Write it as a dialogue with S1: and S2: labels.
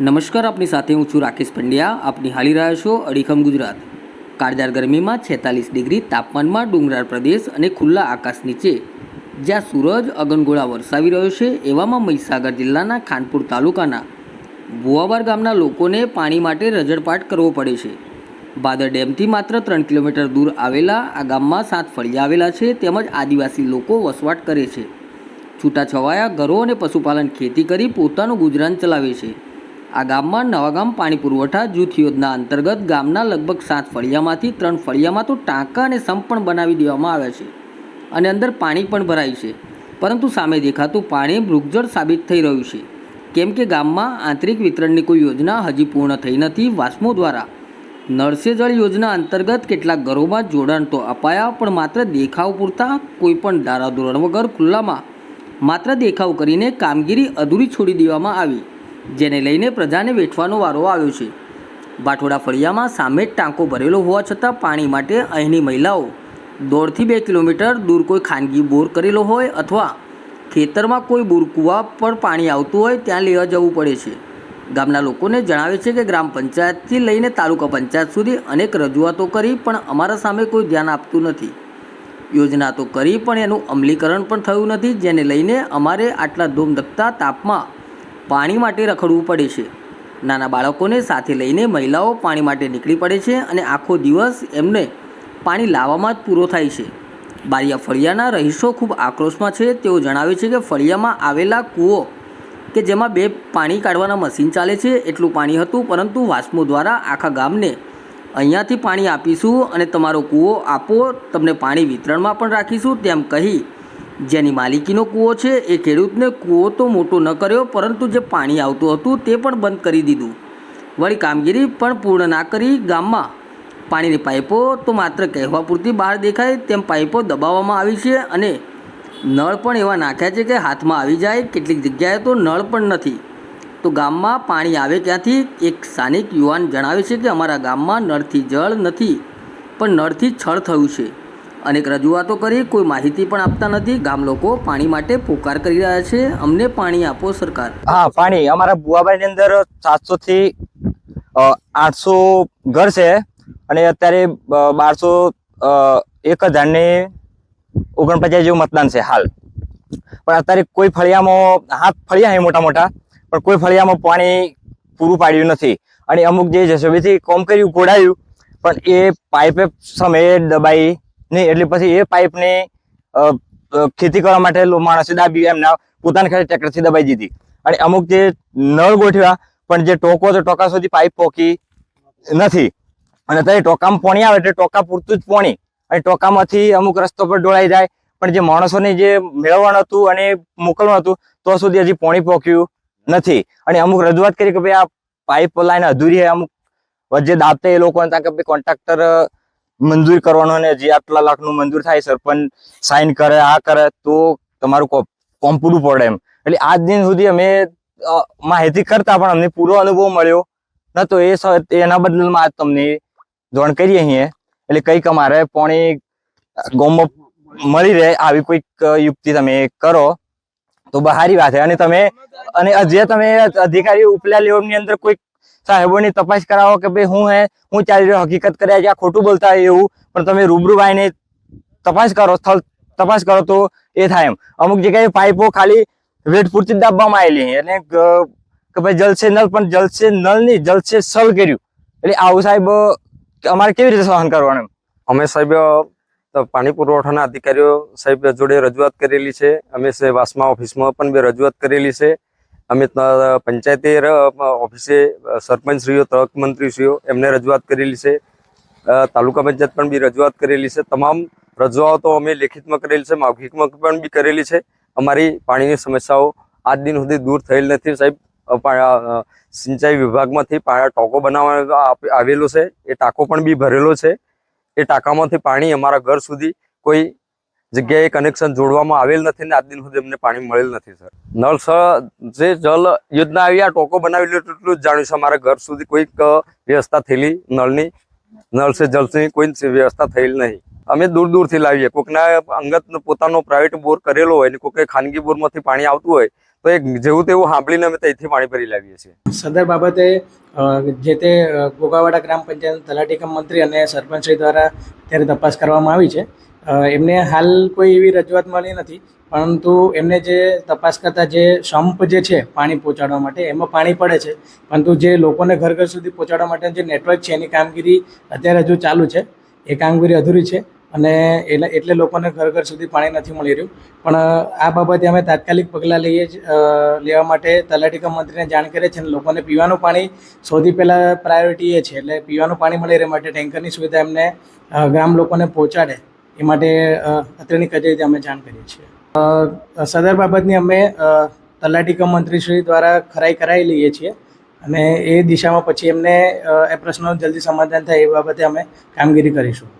S1: નમસ્કાર, આપની સાથે હું છું રાકેશ પંડ્યા. આપની હાલી રહ્યા છો અડીખમ ગુજરાત. કાળજાર ગરમીમાં છેતાલીસ ડિગ્રી તાપમાનમાં ડુંગરાળ પ્રદેશ અને ખુલ્લા આકાશ નીચે. જ્યાં સૂરજ અગનગોળા વરસાવી રહ્યો છે એવામાં મહીસાગર જિલ્લાના ખાનપુર તાલુકાના ભુવાબાર ગામના લોકોને પાણી માટે રજડપાટ કરવો પડે છે. ભાદર ડેમથી માત્ર ત્રણ કિલોમીટર દૂર આવેલા આ ગામમાં સાત ફળિયા આવેલા છે તેમજ આદિવાસી લોકો વસવાટ કરે છે. છૂટાછવાયા ઘરો અને પશુપાલન ખેતી કરી પોતાનું ગુજરાન ચલાવે છે. આ ગામમાં નવાગામ પાણી પુરવઠા, જૂથ યોજના અંતર્ગત ગામના લગભગ સાત ફળિયામાંથી ત્રણ ફળિયામાં તો ટાંકા અને સંપ પણ બનાવી દેવામાં આવ્યા છે અને અંદર પાણી પણ ભરાય છે. પરંતુ સામે દેખાતું પાણી મૃગજળ સાબિત થઈ રહ્યું છે. કેમ કે ગામમાં આંતરિક વિતરણની કોઈ યોજના હજી પૂર્ણ થઈ નથી વાસ્મો દ્વારા. નળસે જળ યોજના અંતર્ગત કેટલાક ઘરોમાં જોડાણ તો અપાયા, પણ માત્ર દેખાવ પૂરતા કોઈપણ ધારાધોરણ વગર ખુલ્લામાં. માત્ર દેખાવ કરીને કામગીરી અધૂરી છોડી દેવામાં આવી. જેને લઈને પ્રજાને વેઠવાનો વારો આવ્યો છે. બાઠોડા ફળિયામાં સામે જ ટાંકો ભરેલો હોવા છતાં પાણી માટે અહીંની મહિલાઓ દોઢથી બે કિલોમીટર દૂર કોઈ ખાનગી બોર કરેલો હોય અથવા ખેતરમાં કોઈ બોરકુવા પર પાણી આવતું હોય ત્યાં લેવા જવું પડે છે. ગામના લોકોને જણાવે છે કે ગ્રામ પંચાયતથી લઈને તાલુકા પંચાયત સુધી અનેક રજૂઆતો કરી પણ અમારા સામે કોઈ ધ્યાન આપતું નથી. યોજના તો કરી પણ એનું અમલીકરણ પણ થયું નથી, જેને લઈને અમારે આટલા ધૂમધકતા તાપમાં પાણી માટે રખડવું પડે છે. નાના બાળકોને સાથે લઈને મહિલાઓ પાણી માટે નીકળી પડે છે અને આખો દિવસ એમને પાણી લાવવામાં જ પૂરો થાય છે. બારિયા ફળિયાના રહીશો ખૂબ આક્રોશમાં છે. તેઓ જણાવે છે કે ફળિયામાં આવેલા કૂવો કે જેમાં બે પાણી કાઢવાના મશીન ચાલે છે, એટલું પાણી હતું, પરંતુ વાસ્મો દ્વારા આખા ગામને અહીંયાથી પાણી આપીશું અને તમારો કૂવો આપો, તમને પાણી વિતરણમાં પણ રાખીશું, તેમ કહી જેની માલિકીનો કૂવો છે, એ ખેડૂતને કૂવો તો મોટો ન કર્યો, પરંતુ જે પાણી આવતું હતું તે પણ બંધ કરી દીધું. વળી કામગીરી પણ પૂર્ણ ના કરી ગામમાં. પાણીની પાઇપો તો માત્ર કહેવા પૂરતી બહાર દેખાય તેમ પાઇપો દબાવવામાં આવી છે અને નળ પણ એવા નાખ્યા છે કે હાથમાં આવી જાય, કેટલીક જગ્યાએ તો નળ પણ નથી. તો ગામમાં પાણી આવે ક્યાંથી? એક સ્થાનિક યુવાન જણાવે છે કે અમારા ગામમાં નળથી જળ નથી, પણ નળથી છળ થયું છે. અનેક રજૂઆતો કરી, કોઈ માહિતી પણ આપતા નથી. ગામ લોકો પાણી માટે પોકાર કરી રહ્યા છે. અમને પાણી આપો સરકાર.
S2: હા, પાણી. અમારા બુવાબાઈ ની અંદર સાતસો થી આઠસો ઘર છે અને અત્યારે બારસો એક હજાર ને ઓગણપચાસ જેવું મતદાન છે હાલ. પણ અત્યારે કોઈ ફળિયામાં, હાથ ફળિયા છે મોટા મોટા પણ કોઈ ફળિયામાં પાણી પૂરું પાડ્યું નથી. અને અમુક જે જસોબીથી કોમ કર્યું ઘોડાયું પણ એ પાઇપે સમયે દબાઈ નહીં, એટલે પછી એ પાઇપને ખેતી કરવા માટે માણસે દાબી એમના પોતાના ખાલી ટ્રેક્ટરથી દબાઈ દીધી. અને અમુક જે નળ ગોઠવ્યા, પણ જે ટોકો તો ટોકા સુધી પાઇપ પોકી નથી. અને અત્યારે ટોકામાં પોણી આવે એટલે ટોકા પૂરતું જ પોણી. અને ટોકામાંથી અમુક રસ્તો પર ડોળાઈ જાય. પણ જે માણસોને જે મેળવવાનું હતું અને મોકલવાનું હતું, તો સુધી હજી પોણી પોક્યું નથી. અને અમુક રજૂઆત કરી કે ભાઈ આ પાઇપ લાઈન અધૂરી છે, અમુક વચ્ચે દાબતે એ લોકો ત્યાં કે ભાઈ કોન્ટ્રાક્ટર મંજૂર કરવાનો અને હજી આટલા લાખનું મંજૂર થાય, સરપંચ સાઈન કરે, આ કરે, તો તમારું કોમ પૂરું પડે એમ. એટલે આજ દિન સુધી અમે માહિતી કરતા પણ અમને પૂરો અનુભવ મળ્યો. નતો એ એના બદલમાં આજ તમને જોણ કરીએ અહીંયા એટલે કંઈક અમારે પોણી ગોમમાં મળી રહે આવી કોઈક યુક્તિ તમે કરો, તો બહારી વાત છે. અને તમે અને જે તમે અધિકારી ઉપલા લેવલની અંદર કોઈક સાહેબોની તપાસ કરાવો કે ભાઈ હું હે, હું ચાલી રહ્યો, હકીકત કર્યા છે આ ખોટું બોલતા એવું. પણ તમે રૂબરૂ તપાસ કરો, સ્થળ તપાસ કરો તો એ થાય એમ. અમુક જગ્યાએ પાઇપો ખાલી વેટ પૂરતી દાબવામાં આવેલી અને કે ભાઈ જલસે નલ, પણ જલસે નલ નહીં, જલસે સલ કર્યું. એટલે આવું સાહેબ, અમારે કેવી રીતે સહન કરવાનું?
S3: અમે સાહેબ પાણી પુરવઠાના અધિકારીઓ સાહેબ જોડે રજૂઆત કરેલી છે. અમે વાસમા ઓફિસમાં પણ બે રજૂઆત કરેલી છે. અમે પંચાયતી ઓફિસે સરપંચશ્રીઓ તક મંત્રીશ્રીઓ એમને રજૂઆત કરેલી છે. તાલુકા પંચાયત પણ બી રજૂઆત કરેલી છે. તમામ રજૂઆતો અમે લેખિતમાં કરેલી છે, મૌખિકમાં પણ બી કરેલી છે. અમારી પાણીની સમસ્યાઓ આજ દિન સુધી દૂર થયેલ નથી સાહેબ. સિંચાઈ વિભાગમાંથી પાણી ટાંકો બનાવવા આવેલો છે. એ ટાંકો પણ બી ભરેલો છે. એ ટાંકામાંથી પાણી અમારા ઘર સુધી કોઈ જગ્યાએ કનેક્શન જોડવામાં આવેલ નથી ને આજ દિન સુધી અમને પાણી મળેલ નથી સર નળ સર જે જલ યોજના આવી, આ ટોકો બનાવેલી એટલું જ જાણ્યું છે અમારા ઘર સુધી કોઈક વ્યવસ્થા થયેલી નળની. નળ સે જલની કોઈ વ્યવસ્થા થયેલ નહીં. અમે દૂર દૂરથી લાવીએ. કોકના અંગત પોતાનો પ્રાઇવેટ બોર કરેલો હોય ને કોઈક ખાનગી બોરમાંથી પાણી આવતું હોય, તો એક જેવું તેવું સાંભળીને અમે ત્યાંથી પાણી ભરી લાવીએ છીએ.
S4: સદર બાબતે જે તે ગોગાવાડા ગ્રામ પંચાયત તલાટી મંત્રી અને સરપંચશ્રી દ્વારા ત્યારે તપાસ કરવામાં આવી છે. એમને હાલ કોઈ એવી રજૂઆત મળી નથી, પરંતુ એમને જે તપાસ કરતા જે સંપ જે છે પાણી પહોંચાડવા માટે, એમાં પાણી પડે છે. પરંતુ જે લોકોને ઘર ઘર સુધી પહોંચાડવા માટે જે નેટવર્ક છે, એની કામગીરી અત્યારે હજુ ચાલુ છે. એ કામગીરી અધૂરી છે અને એટલે એટલે લોકોને ઘર ઘર સુધી પાણી નથી મળી રહ્યું. પણ આ બાબતે અમે તાત્કાલિક પગલાં લઈએ લેવા માટે તલાટીકા મંત્રીને જાણ કરીએ છીએ અને લોકોને પીવાનું પાણી સૌથી પહેલાં પ્રાયોરિટી એ છે. એટલે પીવાનું પાણી મળી રહે માટે ટેન્કરની સુવિધા એમને ગ્રામ લોકોને પહોંચાડે. એ માટે અત્રેની કચેરીથી અમે જાણ કરીએ છીએ. સદર બાબતની અમે તલાટી કમ મંત્રીશ્રી દ્વારા ખરાઈ કરાવી લઈએ છીએ અને એ દિશામાં પછી એમને એ પ્રશ્નો જલ્દી સમાધાન થાય એ બાબતે અમે કામગીરી કરીશું.